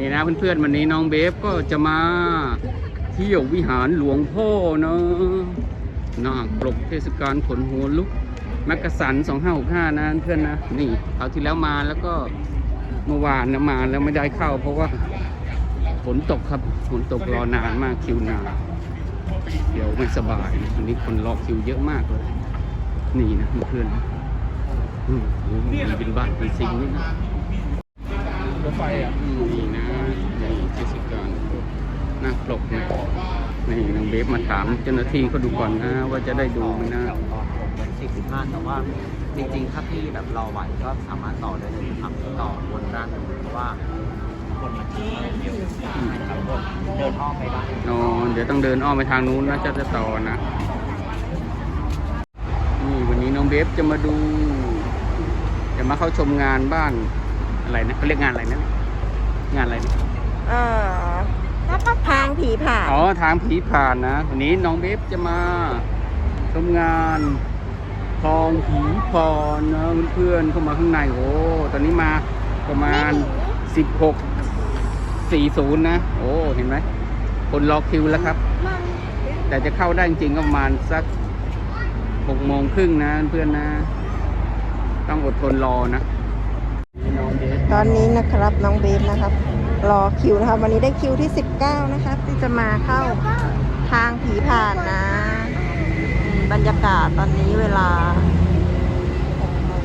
นี่นะเพื่อนๆวันนี้น้องเบฟก็จะมาเที่ยววิหารหลวงพ่อเนาะนาคปลกเทศกาลขนหัวลุกมักกะสัน2565นะเพื่อนนะนี่คราวที่แล้วมาแล้วก็เมื่อวานนะมาแล้วไม่ได้เข้า เพราะว่าฝนตกครับฝนตกรอนานมากคิวนานเดี๋ยวไม่สบายนะวันนี้คนรอคิวเยอะมากเลย นี่นะเพื่อนๆนะอืมมีเป็นบ้านเป็นซิงนี่นะรถไฟอะนี่นะนี่เทศกาลห น้าปลกนะนี่นางเบฟมาถามเจ้าหน้าที่เขาดูก่อนนะว่าจะได้ดูไหมนะสี่สิบห้าแต่ว่าจริงๆ ถ้าพี่แบบรอไหวก็สามารถต่อได้เลยครับต่อบนด้านนู้นเพราะว่าคนมันที่ครับเดินอ้อมไปได้อ๋อเดี๋ยวต้องเดินอ้อมไปทางนู้นนะจะจะต่อนะ นี่วันนี้น้องเบฟจะมาดู จะมาเข้าชมงานบ้านอะไรนะเขาเรียกงานอะไรนะงานอะไรนะ เอ่อทาง ผีผ่านอ๋อทางผีผ่านนะวันนี้น้องเบฟจะมาชมงานทองผีพรนะเพื่อนๆเข้ามาข้างในโอ้ตอนนี้มาประมาณ 16 40 นะ โอ้เห็นไหมคนรอคิวแล้วครับ แต่จะเข้าได้จริงๆก็ประมาณสัก6โมงครึ่งนะเพื่อนนะ ต้องอดทนรอนะนี่น้องเบฟตอนนี้นะครับน้องเบฟนะครับ รอคิวนะครับ วันนี้ได้คิวที่ 19 นะครับที่ จะมาเข้าทางผีผ่านนะอืมบรรยากาศตอนนี้เวลา6โมง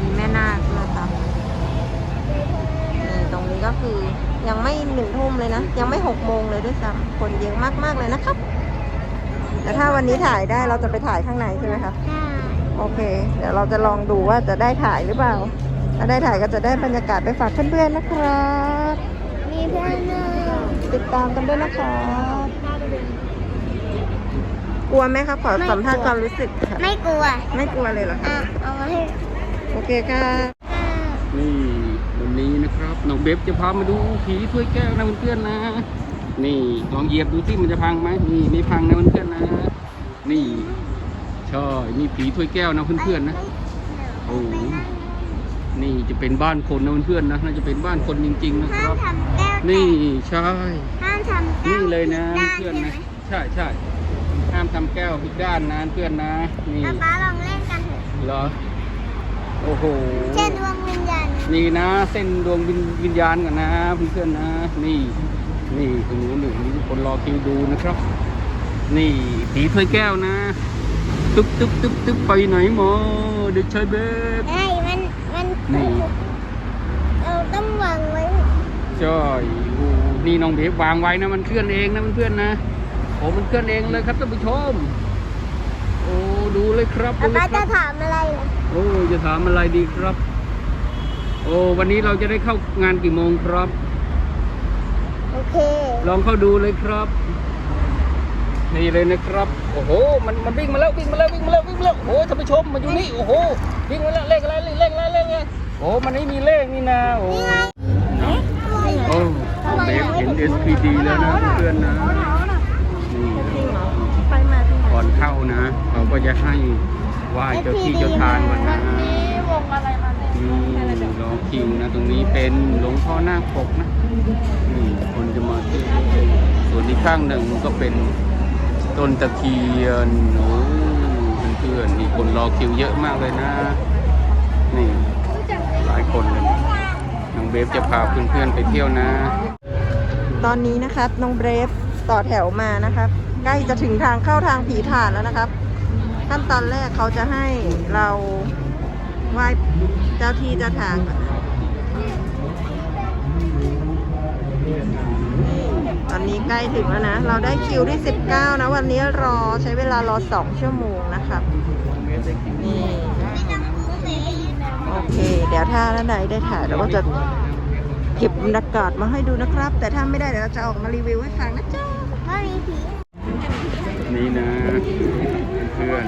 มีแม่นาคนะครับนี่ตรงนี้ก็คือยังไม่หนึ่งทุ่มเลยนะ ยังไม่หกโมงเลยด้วยซ้ำคนเยอะมากๆเลยนะครับ แต่ถ้าวันนี้ถ่ายได้เราจะไปถ่ายข้างในใช่ไหมครับโอเค เดี๋ยวเราจะลองดูว่าจะได้ถ่ายหรือเปล่า ถ้าได้ถ่ายก็จะได้บรรยากาศไปฝากเพื่อนๆนะครับมีเพื่อนหนึ่ง ติดตามกันด้วยนะครับกลัวไหมครับขอสัมภาษณ์ความรู้สึกค่ะ ไม่กลัว ไม่กลัวเลยเหรอคะอะเอามาให้โอเคค่ะอ่านี่วันนี้นะครับน้องเบฟจะพามาดูผีถ้วยแก้วนะเพื่อนๆนะ นี่ลองเหยียบดูที่มันจะพังไหมนี่ไม่พังนะเพื่อนๆนะ นี่ใช่นี่ผีถ้วยแก้วนะเพื่อนๆนะ โอ้โหนี่ จะเป็นบ้านคนนะเพื่อนๆนะน่าจะเป็นบ้านคนจริง ๆ นะคห้ารัมบทำแก้วแตกนี่ใช่ ห้ามทำแก้วนี่เลยนะด้าเพื่อนใช่ไหมนะใช่ใช่ห้ามทำแก้วผิดด้านนะเพื่อนนะนี่ป๊าป๊าลองเล่นกันเถอะเหรอโอ้โห เช่นดวงวิญญาณนี่นะเส้นดวงวิญวิญญาณก่อนนะเพื่อนๆนะ นี่ นี่ตรงนู้นหนึ่งนี่ทุกคนรอคิวดูนะครับ นี่ผีถ้วยแก้วนะ ตึ๊บตึ๊บตึ๊บตึ๊บไปไหนหมอเด็กชายเบฟไอ้ยมันมั นนี่ เราต้องวางไว้จ้อยโอ้นี่น้องเบฟวางไว้นะมันเคลื่อนเองนะเพื่อนๆนะโอ้มันเคลื่อนเองเลยครับท่านผู้ชม โอ้ดูเลยครับป๊าดูเลป๊ายคจะรับถามอะไรเหรอโอ้จะถามอะไรดีครับ โอ้วันนี้เราจะได้เข้างานกี่โมงครับ โอเค ลองเข้าดูเลยครับ นี่เลยนะครับ โอ้โห มันมันวิ่งมาแล้ววิ่งมาแล้ววิ่งมาแล้ววิ่งมาแล้วโอ้ท่านผู้ชมมาอยู่นี่โอ้โห วิ่งมาแล้วเลขอะไรเลขอะไรเลขอะไรโอ้มันไม่มีเลขนี่นะโอ้อะไรโอ้เบฟเห็น SPD แล้วนะเพื่อนๆนะนี่จริงเหรอไปมาที่ไหนก่อนเข้านะเขาก็จะให้ไหว้เจ้าที่เจ้าทางก่อนนะวงอะไรมาเนี่ยนี่รอคิวนะตรงนี้เป็นหลวงพ่อหน้าคปกนะนี่คนจะมาเที่ยวส่วนอีกข้างหนึ่งก็เป็นต้นตะเคียนโอ้ เพื่อนๆนี่คนรอคิวเยอะมากเลยนะ นี่หลายคนเลยน้องเบฟจะพาเพื่อนๆไปเที่ยวนะ ตอนนี้นะครับน้องเบฟต่อแถวมานะครับ ใกล้จะถึงทางเข้าทางผีผ่านแล้วนะครับ ขั้นตอนแรกเขาจะให้เราไหว้เจ้าที่เจ้าทางก่อน ตอนนี้ใกล้ถึงแล้วนะ เราได้คิวที่ 19 นะ วันนี้รอใช้เวลารอ 2 ชั่วโมงนะครับนี่โอเค เดี๋ยวถ้าท่านใดได้ถ่ายเราก็จะเก็บบรรยากาศมาให้ดูนะครับ แต่ถ้าไม่ได้เดี๋ยวเราจะออกมารีวิวให้ฟังนะจ๊ะไม่ผีนี่นะเพื่อน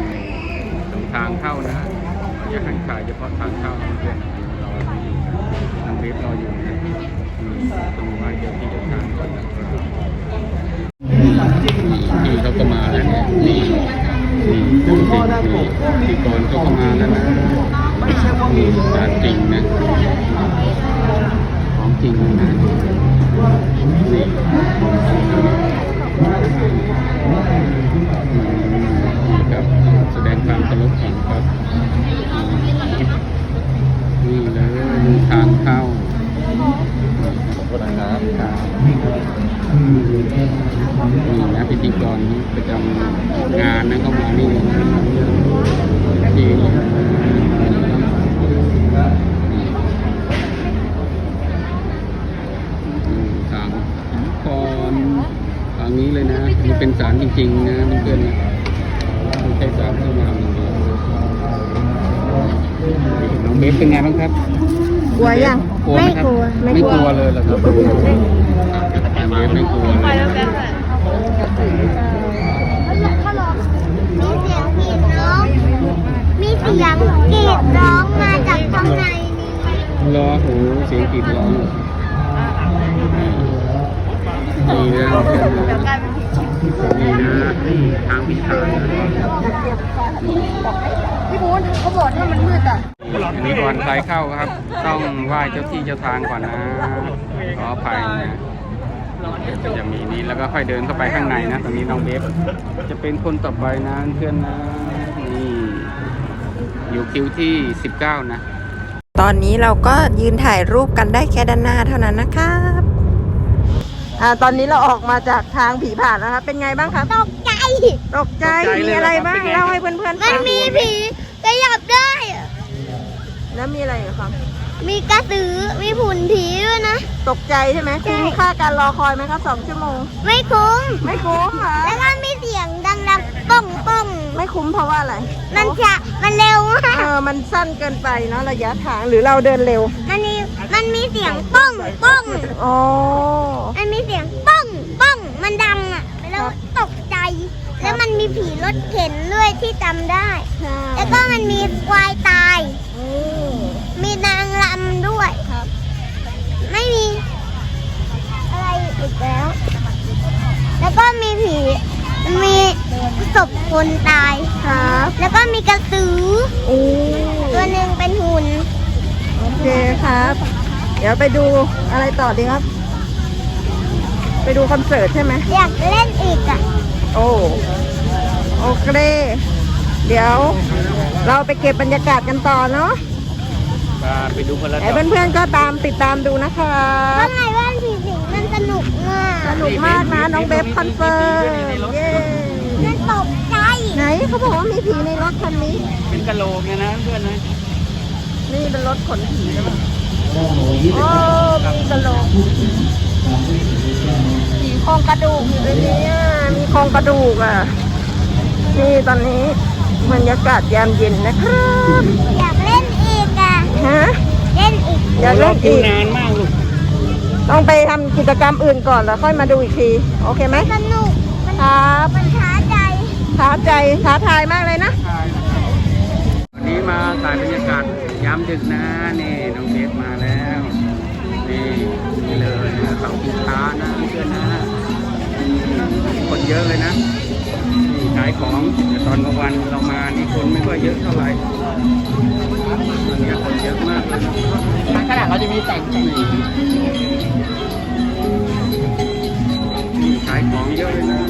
ๆตรงทางเข้านะอย่าให้ขายเฉพาะทางเข้าเพื่อนรออยู่ทางเว็บรออยู่นะ อีก เป็นศาลจริงๆนะเพื่อนๆนะไม่ใช่ศาลที่มาอย่างเดียวน้องเบฟเป็นไงบ้างครับ กลัวยัง กลัวไหมครับไม่ไม่กกลัลัววเลยเหรอครับน้องเบฟไม่กลัวเลย ถ้าลองมีเสียงกรีดร้อง มีเสียงกรีดร้องมาจากข้างในนี้ รอโหเสียงกรีดร้องนี่นะนี่นะนี่ทางพิธานนะ พี่บูนเขาบอกถ้ามันมืดอะอันนี้ก่อนใครเข้าครับ ต้องไหว้เจ้าที่เจ้าทางก่อนนะขออภัยนะจะมีนี้แล้วก็ค่อยเดินเข้าไปข้างในนะ ตรงนี้น้องเบฟจะเป็นคนต่อไปนะเพื่อนนะนี่อยู่คิวที่ 19 นะ ตอนนี้เราก็ยืนถ่ายรูปกันได้แค่ด้านหน้าเท่านั้นนะครับอ่าตอนนี้เราออกมาจากทางผีผ่านนะครับเป็นไงบ้างครับตกใจ ตกใจตกใจเลยมีอะไรบ้างเหรอครับเล่าให้เพื่อนๆมัฟันงมีผีขยับได้อะแล้วมีอะไรอีกครับมีกระสือ มีผุนผีด้วยนะ ตกใจใช่ไหมใช่ คุ้มค่าการรอคอยไหมครับสองชั่วโมง ไม่คุ้ม ไม่คุ้มเหรอแล้วก็มีเสียงดังๆป้องป้องไม่คุ้มเพราะว่าอะไรๆมันจะ มันเร็วมาเอกอมันสั้นเกินไปเนาะระยะทางหรือเราเดินเร็วมันมี มันมีเสียงป้องป้อง อ๋อ มันมีเสียงป้องป้อง มันดังอะ แล้วตกใจ แล้วมันมีผีรถเข็นด้วยที่จำได้ใช่แล้วก็มันมีควายตายอืมมีนางรำด้วยครับไม่มี อะไรอีกแล้ว แล้วก็มีผี มีศพคนตายครับแล้วก็มีกระสือโอ้ตัวหนึ่งเป็นหุ่น โอเคครับ เดี๋ยวไปดูอะไรต่อดีครับ ไปดูคอนเสิร์ตใช่ไหม อยากเล่นอีกอะ โอ้โอเค เดี๋ยว เราไปเก็บบรรยากาศกันต่อเนาะไปดูคนละไอ้เพื่อนๆก็ตามติดตามดูนะคะข้างในบ้านผีสิงมันสนุกมากสนุกมากนะน้องเบฟคอนเฟิร์มเย้มันตกใจไหนเขาบอกว่ามีผีในรถคันนี้ เป็นกะโหลกเนี่ยนะเพื่อนนะนี่เป็นรถขนผีหรือเปล่าโอ้มีกระโหลก มีโครงกระดูกอยู่ในนี้อะมีโครงกระดูกอะ นี่ตอนนี้บรรยากาศยามเย็นนะครับอยากเล่นอีกอะฮะเล่นอีกอยากเล่นอีกนานมากลูกต้องไปทำกิจกรรมอื่นก่อนแล้วค่อยมาดูอีกทีโอเคไหมสนุกมันครับมันท้าใจท้าใจท้าทายมากเลยนะวันนี้มาถ่ายบรรยากาศยามดึกนะนี่น้องเบฟมาแล้วนี่นี่เลย นะเขาพิธานะเพื่อนนะคนเยอะเลยนะขายของแต่ตอนกลางวันเรามานี่คนไม่ค่อยเยอะเท่าไหร่ตอนนี้คนเยอะมากเลยขนาดเราจะมีแต่งนี่นี่ขายของเยอะเลยนะ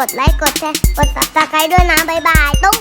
กดไลค์กดแชร์กดติดตามด้วยนะ บ๊ายบาย ตุ้ง